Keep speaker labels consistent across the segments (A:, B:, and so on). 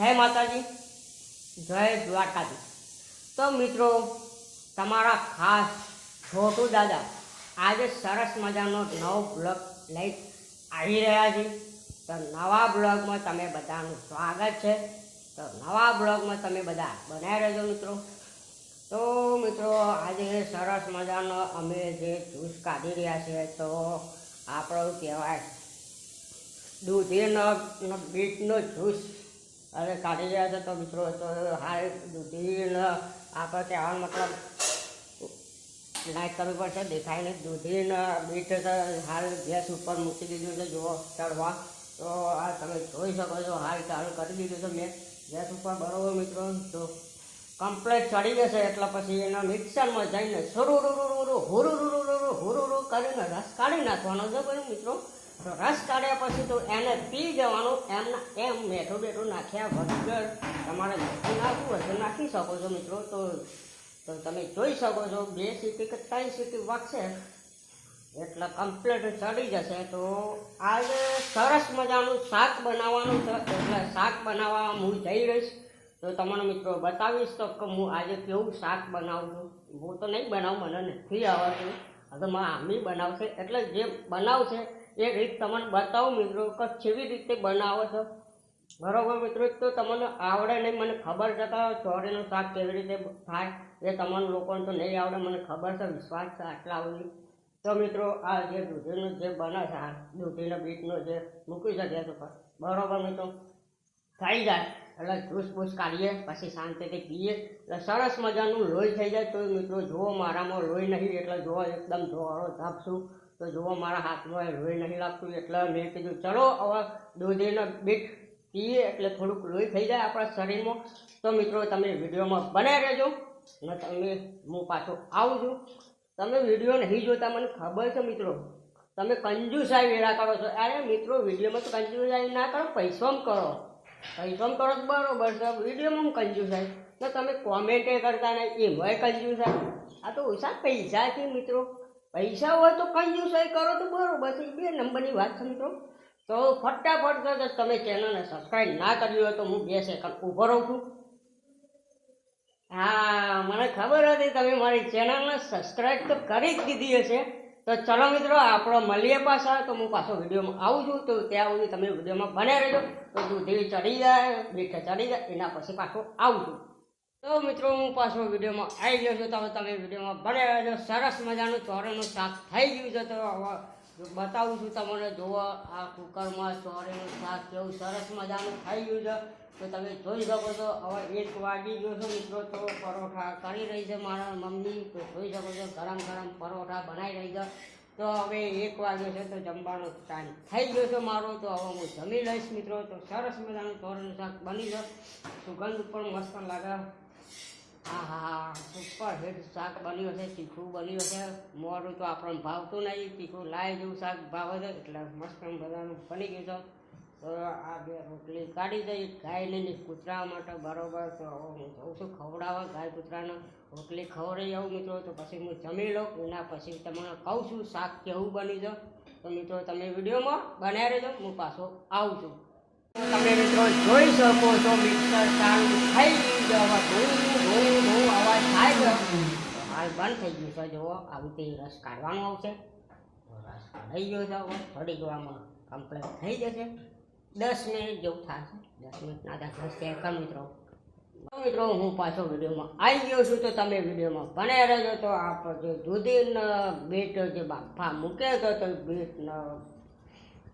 A: જય માતાજી, જય દ્વારકાજી તો મિત્રો, તમારા ખાસ છોટુ દાદા આજે સરસ મજાનો નવો બ્લોગ લઈ આવી રહ્યા છે. તો નવા બ્લોગમાં તમે બધાનું સ્વાગત છે. તો નવા બ્લોગમાં તમે બધા બનાવી રહેજો મિત્રો. તો મિત્રો, આજે સરસ મજાનો અમે જે જ્યુસ કાઢી રહ્યા છીએ તો આપણું કહેવાય દૂધીનો બીટનો જ્યુસ હવે કાઢી રહ્યા છે તો મિત્રો, તો હાલ દૂધીલ આપણે કહેવાનો મતલબ લાઈક કરવી પડશે, દેખાય નહીં. દૂધીનો બીટ હાલ ગેસ ઉપર મૂકી દીધું છે, જુઓ, ચડવા. તો આ તમે જોઈ શકો છો, હાલ ચાલુ કરી દીધું છે મેં. ગેસ ઉપર બરોબર મિત્રો તો કમ્પ્લેટ ચડી જશે એટલે પછી એના મિક્સરમાં જઈને સુરુરુરુરુ હુરુ હુરુરુ કરીને રસ કાઢી નાખવાનો છે મિત્રો. તો રસ કાઢ્યા પછી તો એને પી જવાનું. એમના એમ મેઠું બેઠું નાખ્યા વગર તમારે નાખી નાખવું હોય નાખી શકો છો મિત્રો. તો તો તમે જોઈ શકો છો, બે સીટી કે ત્રણ સીટી વાગશે એટલે કમ્પ્લીટ ચડી જશે. તો આજે સરસ મજાનું શાક બનાવવાનું છે. એટલે શાક બનાવવા હું જઈ રહીશ. તો તમને મિત્રો બતાવીશ તો કે હું આજે કેવું શાક બનાવું છું. હું તો નહીં બનાવું, મને નથી આવડતું. હવે મારા આમી બનાવશે. એટલે જે બનાવશે એ રીત તમને બતાવું મિત્રો, કે કેવી રીતે બનાવો છો? બરોબર મિત્રો તો તમને આવડે નહીં, મને ખબર છે કે ચોરીનું શાક કેવી રીતે થાય, એ તમને લોકોને તો નહીં આવડે, મને ખબર છે, વિશ્વાસ છે આટલા સુધી. તો મિત્રો, આ જે દૂધીનું જે બને છે, આ દૂધીનો બીટનો જે મૂકી છે તો બરોબર મિત્રો? થઈ જાય, એટલે બૂસ કાઢીએ, પછી શાંતિથી પીએ, એટલે સરસ મજાનું લોહી થઈ જાય. તો મિત્રો, જુઓ, મારામાં લોહી નહીં, એટલે જુઓ, એકદમ જોવાળો ધાપશું. તો જુઓ મારા હાથમાં લોહી નહીં લાગતું, એટલે મેં કીધું, ચલો, હવે દૂધીનો બીટ પીએ. એટલે થોડુંક લોહી થઈ જાય આપણા શરીરમાં. તો મિત્રો, તમે વિડીયોમાં બને રહેજો. ને તમે હું પાછો આવું છું. તમે વીડિયો નહીં જોતા, મને ખબર છે મિત્રો. તમે કંજુસાઈ વેરા કરો છો. અરે મિત્રો, વિડીયોમાં તો કંજુસાઈ ના કરો, પૈસામાં કરો. પૈસામાં કરો તો બરોબર છે વિડીયોમાં હું કંજુસાઈ? ને તમે કોમેન્ટે કરતા નહીં, એમાંય કંજુસાઈ. આ તો ઓછા પૈસા છે મિત્રો. પૈસા હોય તો કંજુસાઈ કરો તો બરોબર બે નંબરની વાત સમજો. તો ફટાફટ તો તમે ચેનલને સબસ્ક્રાઈબ ના કર્યું હોય તો હું બે સેકન્ડ ઊભો રહું છું. હા, મને ખબર હતી તમે મારી ચેનલને સબસ્ક્રાઈબ તો કરી જ દીધી હશે. તો ચલો મિત્રો, આપણો મળીએ પાછા. તો હું પાછો વિડીયોમાં આવું છું. તો ત્યાં સુધી તમે વિડીયોમાં બને રહેજો. તો દૂધી ચડી જાય બીઠે ચડી જાય, એના પછી પાછો આવું છું. તો મિત્રો, હું પાછો વિડીયોમાં આવી ગયો છું. તમે તમે વિડીયોમાં ભલે સરસ મજાનું ચોરેનું શાક થઈ ગયું છે તો હવે બતાવું છું તમને. જોવો આ કુકરમાં ચોરેનું શાક કેવું સરસ મજાનું થઈ ગયું છે. તો તમે જોઈ શકો છો, હવે એક વાગી ગયો છો મિત્રો, તો પરોઠા કરી રહી છે મારા મમ્મી. તો જોઈ શકો છો, ગરમ ગરમ પરોઠા બનાવી રહી છે. તો હવે એક વાગ્યો છે તો જમવાનો ટાઈમ થઈ ગયો છે મારો. તો હવે હું જમી લઈશ મિત્રો. તો સરસ મજાનું ચોરેનું શાક બની જ સુગંધ પણ મસ્ત લાગે. હા સુપર હિટ શાક બન્યું છે, તીખું બન્યું છે. મોરું તો આપણને ભાવતું નહીં, તીખું લાય જેવું શાક ભાવે છે, એટલે મસ્ત બધાનું બની ગયું છે. તો આ બે રોટલી કાઢી દઈ ગાયને ને કૂતરા માટે બરાબર. તો હું જોઉં છું ખવડાવવા ગાય કૂતરાને. રોટલી ખવડાવી આવું મિત્રો, તો પછી હું જમી લઉં. એના પછી તમને કહું છું, શાક કેવું બની છે. તો મિત્રો, તમે વિડીયોમાં બનાવી રહેજો હું પાછો આવું છું. તમે મિત્રો જોઈ શકો છો, મિક્સર ચાલુ થઈ ગયું હવે ધોઈ ધોઈ ધોઈ અવાજ થાય છે. હાલ બંધ થઈ ગયું છે. જુઓ, આવી રીતે રસ કાઢવાનો આવશે. રસ કાઢી ગયો છે હવે. થોડી જોવામાં કમ્પ્લીટ થઈ જશે. દસ મિનિટ જેવું થશે. દસ મિનિટ ના દસ સેકન્ડ મિત્રો. મિત્રો, હું પાછો વિડીયોમાં આવી ગયો છું. તો તમે વિડીયોમાં બને રહેજો. તો આપણે જે દૂધીનો બીટ જે બાફા મૂકે તો બીટનો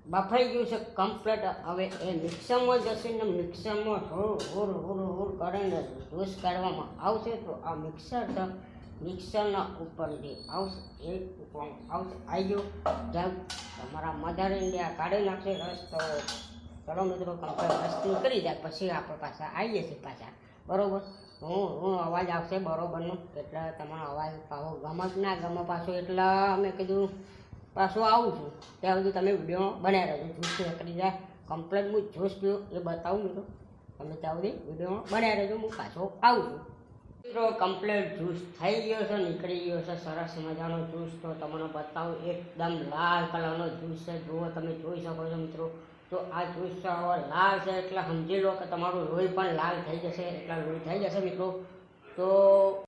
A: બફાઈ ગયું છે કમ્પ્લેટ હવે એ મિક્સરમાં જશે ને મિક્સરમાં હોળ હુર હુર હોળ કરીને જ્યુસ કાઢવામાં આવશે તો આ મિક્સર છે મિક્સરના ઉપર જે આવશે, એ ઉપર આવશે. આવી ગયો. જેમ તમારા મધર ઇન્ડિયા કાઢી નાખશે. રસ તો ચલો મિત્રો કમ્પ્લેટ રસ કરી જાય. પછી આપણે પાછા આવીએ છીએ પાછા. બરોબર? હું હું અવાજ આવશે બરોબરનો. એટલે તમારો અવાજ પાછો ગમત ના ગમે પાછો. એટલે અમે કીધું પાછું આવું છું. ત્યાં સુધી તમે વીડિયો બનાવી રહેજો જોશ કરી જાય કમ્પ્લેટ હું જોશ પીવું એ બતાવું મિત્રો તમે ત્યાં સુધી વીડિયો બનાવી રહેજો હું પાછો આવું છું. મિત્રો કમ્પ્લેટ જ્યુસ થઈ ગયો છે, નીકળી ગયો છે. સરસ મજાનો જ્યુસ તો તમને બતાવું. એકદમ લાલ કલરનો જ્યુસ છે. જુઓ, તમે જોઈ શકો છો મિત્રો. તો આ જ્યુસ લાલ છે, એટલે સમજી લો કે તમારું લોહી પણ લાલ થઈ જશે. એટલે લોહી થઈ જશે મિત્રો. તો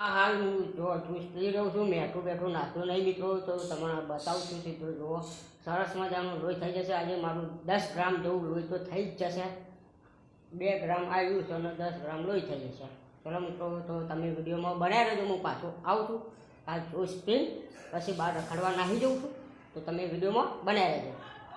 A: આ હાલ હું જો હું સ્ત્રી રહું છું મેઠું બેઠું નાખ્યું નહીં મિત્રો, તો તમારે બતાવું છું સીધું, જુઓ. સરસ મજાનું લોહી થઈ જશે. આજે મારું દસ ગ્રામ જેવું લોહી તો થઈ જ જશે. બે ગ્રામ આવ્યું છે અને દસ ગ્રામ લોહી થઈ જશે. ચલો મિત્રો, તો તમે વિડીયોમાં બનાવી રહેજો, હું પાછો આવું છું. આ જોઈશ પીન પછી બહાર રખડવા નાહી જઉં છું. તો તમે વિડીયોમાં બનાવી રહેજો.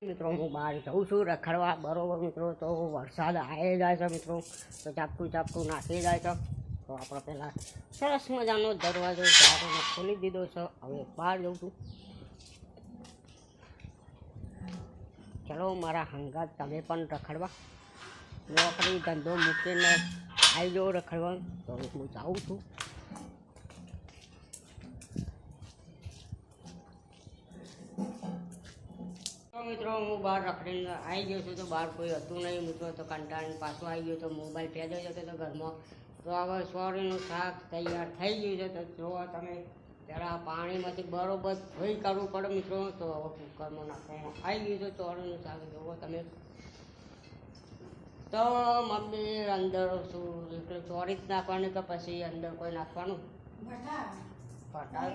A: મિત્રો, હું બહાર જઉં છું રખડવા. બરોબર મિત્રો, તો વરસાદ આવી જાય છે મિત્રો. તો ચાપકું ચાપકું નાખી જાય છે. તો આપણે પહેલાં સરસ મજાનો દરવાજો જાળીને ખોલી દીધો છે. હવે બહાર જઉં છું. ચલો, મારા હંગાત તમે પણ રખડવા. નોકરી ધંધો મૂકીને આવી જાઓ રખડવા. તો હું જાઉં છું. મિત્રો, હું બહાર રખડીને આવી ગયો છું. તો બહાર કોઈ હતું નહીં. મિત્રો તો કંટાળીને પાછો આવી ગયો. તો મોબાઈલ પેદો જતો તો ઘરમાં. તો હવે સોરીનું શાક તૈયાર થઈ ગયું છે. તો જો તમે જરા પાણીમાંથી બરોબર ધોઈ કાઢવું પડે મિત્રો. તો હવે કુકરમાં નાખવામાં આવી ગયું છે ચોરીનું શાક. જોવો તમે. તો મમ્મી અંદર શું એટલે ચોરી જ નાખવાની કે પછી અંદર કોઈ નાખવાનું? પટા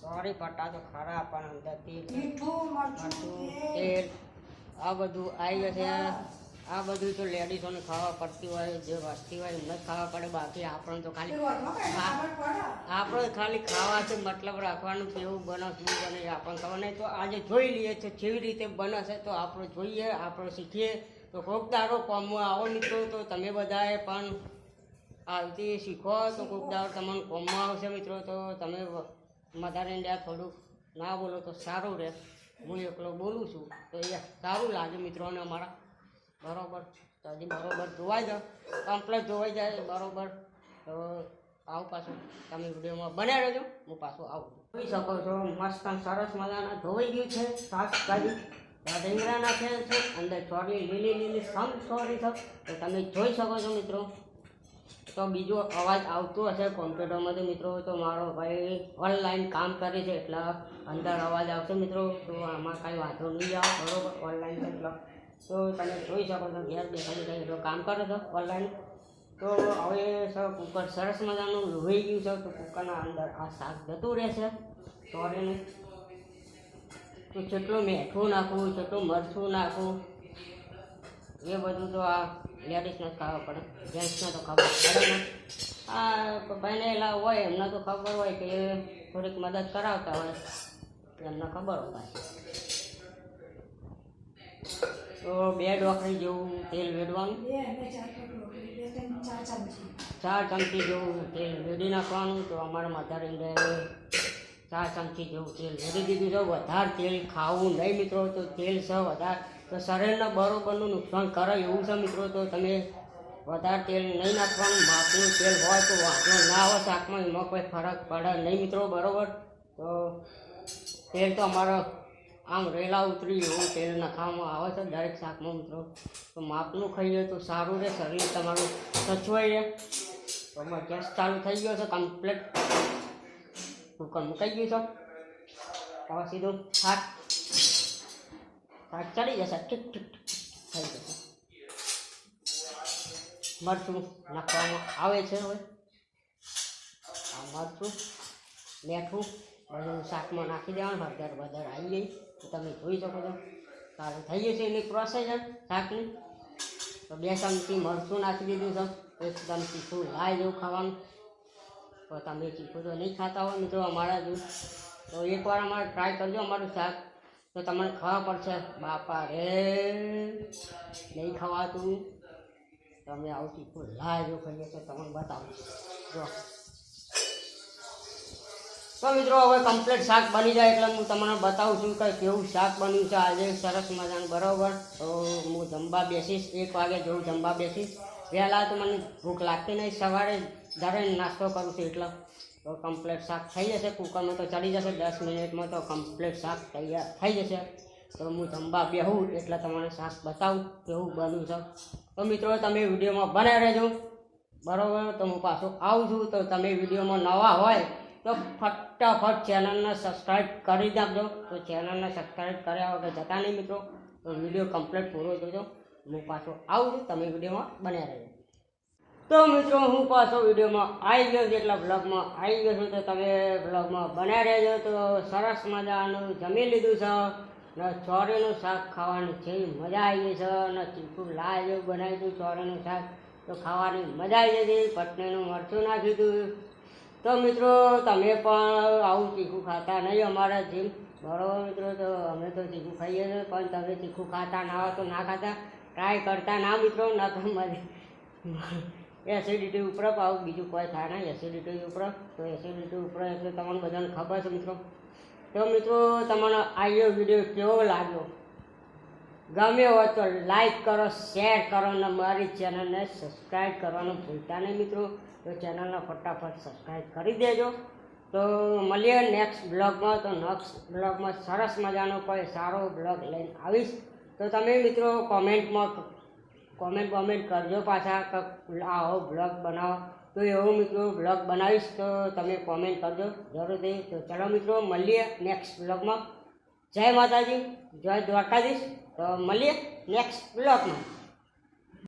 A: સોરી પટા તો ખરા પણ અંદર મરચું તેલ. આ બધું આવી જશે આ બધું તો લેડીઝોને ખાવા પડતી હોય જે વસ્તી હોય એમને ખાવા પડે. બાકી આપણને તો ખાલી આપણે ખાલી ખાવાથી મતલબ રાખવાનું કેવું બને શું બને આપણને ખબર નહીં. તો આજે જોઈ લઈએ તો કેવી રીતે બને છે તો આપણે જોઈએ આપણે શીખીએ. તો કોઈક દારો કોમમાં આવો નીકળો તો તમે બધાએ પણ આવતી શીખો. તો કોઈક દારો તમને કોમમાં આવશે મિત્રો તો તમે મધર ઇન્ડિયા થોડુંક ના બોલો તો સારું રહે. હું એકલો બોલું છું. તો એ સારું લાગે મિત્રોને અમારા. બરોબર. તો હજી બરોબર ધોવાઈ જાઓ કમ્પ્લેટ ધોવાઈ જાય, બરોબર. તો આવું પાછું તમે વિડીયોમાં બન્યા રહેજો હું પાછું આવું જોઈ શકો છો, મસ્ત સરસ મજાના ધોવાઈ ગયું છે શાકભાજી રીંગણા નાખેલ છે, અંદર ચોરી લીલી લીલી સમ સોરી છે. તો તમે જોઈ શકો છો મિત્રો. તો બીજો અવાજ આવતો હશે કોમ્પ્યુટરમાંથી મિત્રો, તો મારો ભાઈ ઓનલાઈન કામ કરે છે, એટલે અંદર અવાજ આવશે મિત્રો. તો આમાં કાંઈ વાંધો નહીં આવે, બરોબર, ઓનલાઈન એટલે. તો તમે જોઈ શકો છો ઘેર બેઠા રહ્યો કામ કરો છો ઓનલાઈન તો હવે સર કુકર સરસ મજાનું લોહી ગયું છે, તો કુકરના અંદર આ શાક જતું રહેશે. સોરીનું તો જેટલું મીઠું નાખવું, જેટલું મરચું નાખવું, એ બધું તો આ લેડીઝને જ ખાવા પડે. જેન્ટ્સને તો ખબર પડે આ બનેલા હોય, એમને તો ખબર હોય કે થોડીક મદદ કરાવતા હોય. એમને ખબર હોય. તો બે ડોકરી જેવું તેલ વેડવાનું. ચાર ચમચી. જેવું તેલ વેડી નાખવાનું તો અમારા માથા ઇન્ડિયાએ ચાર ચમચી જેવું તેલ વેડી દીધું છે. વધારે તેલ ખાવું નહીં મિત્રો તો તેલ છે વધારે. તો શરીરના બરોબરનું નુકસાન કરે એવું છે મિત્રો તો તમે વધારે તેલ નહીં નાખવાનું માપનું તેલ હોય તો વાંધો ના આવે શાકમાં એમાં કોઈ ફરક પડે નહીં મિત્રો બરોબર? તો તેલ તો અમારો આમ રેલા ઉતરી એવું તેલ નખાવામાં આવે છે દરેક શાકમાં મિત્રો તો માપનું ખાઈએ તો સારું રહે શરીર તમારું સચવાઈ રહે તો અમારે ગેસ ચાલુ થઈ ગયો છે કમ્પ્લેટ કુકર મુકાઈ ગયું છે. હવે સીધું શાક. શાક ચડી જશે. ઠીક ઠીક થઈ જશે. મરચું નાખવામાં આવે છે હવે. આ મરચું મેઠું બધું શાકમાં નાખી દેવાનું. હળદર બદર આવી ગઈ. તો તમે જોઈ શકો છો. સારું થઈ ગયું છે એની પ્રોસેસ શાકની તો બે ચમચી મરચું નાખી દીધું છે. એક ચમચી શું લાય જેવું ખાવાનું. તો તમે ચીખું તો નહીં ખાતા હોય મિત્રો અમારા જો તો એકવાર અમારે ટ્રાય કરજો અમારું શાક. તો તમને ખાવા પડશે. બાપા રે, નહીં ખવાતું. તમે આવું ચીખું લાય જેવું ખાઈએ તો તમને બતાવું. જો. તો મિત્રો, હવે કમ્પ્લીટ શાક બની જાય એટલે હું તમને બતાવું છું કે કેવું શાક બન્યું છે. આજે સરસ મજાનું, બરાબર? તો હું જમવા બેસીશ, એક વાગે જેવું જમવા બેસીશ. વહેલા તો મને ભૂખ લાગતી નહીં, સવારે જ્યારે નાસ્તો કરું છું એટલે. તો કમ્પ્લીટ શાક થઈ જશે, કુકરમાં તો ચડી જશે, દસ મિનિટમાં તો કમ્પ્લીટ શાક તૈયાર થઈ જશે. તો હું જમવા બેહું એટલે તમને શાક બતાવું કેવું બન્યું છે. તો મિત્રો, તમે વિડીયોમાં બનાવી રહેજો. બરાબર? તો હું પાછો આવું છું. તો તમે વિડીયોમાં નવા હોય તો ફટાફટ ચેનલને સબસ્ક્રાઈબ કરી નાખજો. તો ચેનલને સબસ્ક્રાઈબ કર્યા વગર જતા નહીં મિત્રો. તો વીડિયો કમ્પ્લીટ પૂરો જોજો. હું પાછો આવું છું. તમે વિડીયોમાં બન્યા રહેજો. તો મિત્રો, હું પાછો વિડીયોમાં આવી ગયો છું. એટલે બ્લોગમાં આવી ગયો છું. તો તમે બ્લોગમાં બનાવી રહેજો. તો સરસ મજાનું જમી લીધું છે. ને ચોરીનું શાક ખાવાની છે મજા આવી ગઈ છે. ને ચીકું જેવું બનાવી દીધું ચોરીનું શાક. તો ખાવાની મજા આવી જતી પટણીનું મરચું નાખી હતું. તો મિત્રો, તમે પણ આવું તીખું ખાતા નહીં અમારા જીમ. બરોબર મિત્રો, તો અમે તો તીખું ખાઈએ છીએ, પણ તમે તીખું ખાતા ના હોય તો ના ખાતા. ટ્રાય કરતા ના મિત્રો, ના તો મારી એસિડિટી ઉપર આવું બીજું કોઈ થાય નહીં એસિડિટી ઉપર તો એસિડિટી ઉપર એટલે તમને બધાને ખબર છે મિત્રો. તો મિત્રો તમને આ વીડિયો કેવો લાગ્યો? ગમે હોય તો લાઈક કરો શેર કરો અને મારી ચેનલને સબસ્ક્રાઈબ કરવાનું ભૂલતા નહીં મિત્રો. તો ચેનલને ફટાફટ સબસ્ક્રાઈબ કરી દેજો. તો મળીએ નેક્સ્ટ બ્લોગમાં તો નેક્સ્ટ બ્લોગમાં સરસ મજાનો કોઈ સારો બ્લોગ લઈને આવીશ. તો તમે મિત્રો કોમેન્ટમાં કોમેન્ટ કોમેન્ટ કરજો પાછા કે આવો બ્લોગ બનાવો. તો એવો મિત્રો બ્લોગ બનાવીશ તો તમે કોમેન્ટ કરજો જરૂરથી. તો ચલો મિત્રો મળીએ નેક્સ્ટ બ્લોગમાં જય માતાજી. જય દ્વારકાધીશ. તો મળીએ નેક્સ્ટ બ્લોગમાં